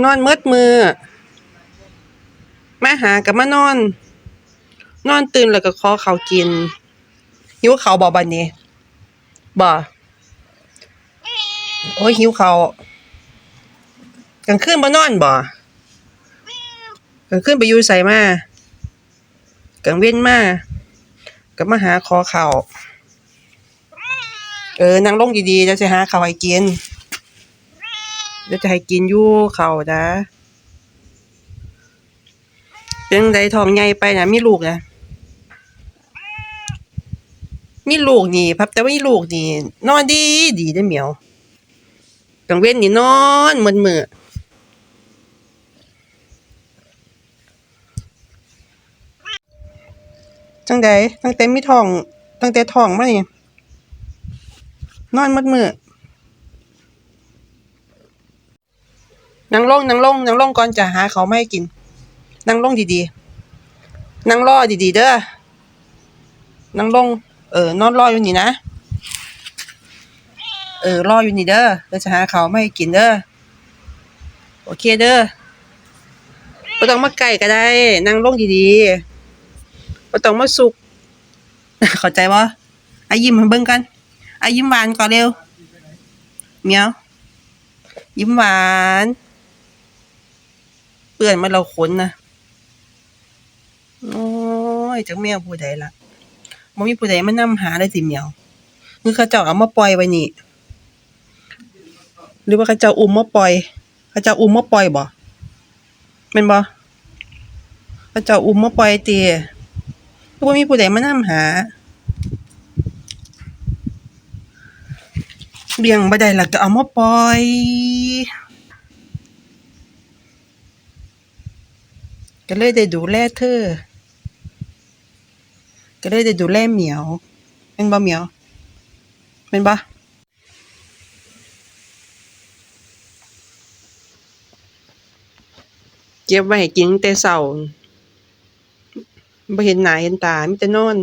นอนเมิดมือมาหากับมานอน นอนตื่นแล้วก็ขอข้าวกินหิวข้าวบ่บัดนี้บ่โอ้ยหิวข้าวกลางคืนบ่นอนบ่กลางคืนไปอยู่ไสมากลางเว้นมาก็มาหาขอข้าวเออนั่งลงดีๆเดี๋ยวสิหาข้าวให้กิน เดี๋ยวจะให้กินอยู่เขาวนะเป็นไดทองใหญ่ไปนะมีลูกนะมีลูกนี่พับแต่ว่ามีลูกนี่นอนดีดีได้เหมียวกลางเว้นนี่นอนมือนมือจังใดตั้งแต่มีทองตั้งแต่ทองมานี่นอนหมดมือ นั่งลงนั่งลงนั่งลงก่อนจะหาเขาวมาให้กินนั่งลงดีๆนั่งรอดีๆเด้อนั่งลงเออนอนรออยู่นี่นะเออรออยู่นี่เด้อเดี๋ยวจะหาเขาวมาให้กินเด้อโอเคเด้อบ่ต้องมาใกล้ก็ได้นั่งลงดีๆบ่ต้องมาสุกเข้าใจบ่อายิ้มให้เบิ่งกันอายิ้มหวานก่อนเร็วเมียวยิ้มหวาน ปื่อนมาเราขนนะโอ้ยจักแมวผู้ใดล่ะบ่มีผู้ใดมานำหาเลยสิเมียวคือเขาเจ้าเอามาปล่อยไว้นี่ หรือว่าเขาเจ้าอุ้มมาปล่อย เขาเจ้าอุ้มมาปล่อยบ่แม่นบ่เขาเจ้าอุ้มมาปล่อยติคือบ่มีผู้ใดมานำหาเลี้ยงบ่ได้ล่ะก็เอามาปล่อย ก็เลยได้ดูแลเธอ ก็เลยได้ดูแลเหมียวเป็นบ่เหมียวเป็นบ่เก็บไว้ให้กินแต่เช้าบ่เห็นหน้าเห็นตามีแต่นอน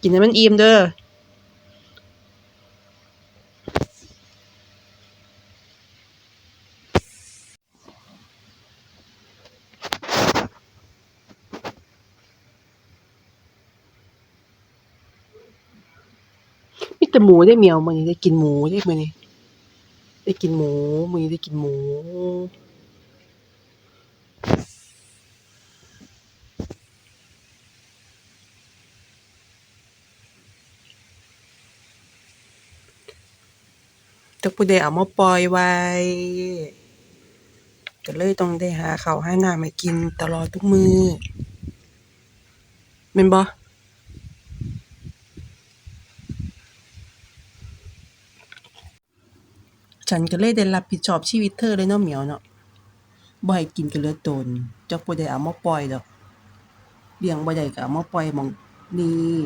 กินให้มันอิ่มเด้อ แต่หมูได้เมียวมือนี้ได้กินหมูได้มือนี้ได้กินหมูมือนี้ได้กินหมูจักผู้ใดเอามาปล่อยไว้ก็เลยต้องได้หาเขาวหาน้ำให้กินตลอดทุกมือแม่นบ่ ฉันก็เลยได้รับผิดชอบชีวิตเธอเลยเนาะเหมียวเนาะบ่ให้กินก็เหลือตนจักบ่ได้เอามาปล่อยดอกเลี้ยงบ่ได้ก็เอามาปล่อยหม่องนี้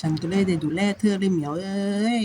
ฉันก็เลยได้ดูแลเธอเลยเหมียวเอ้ย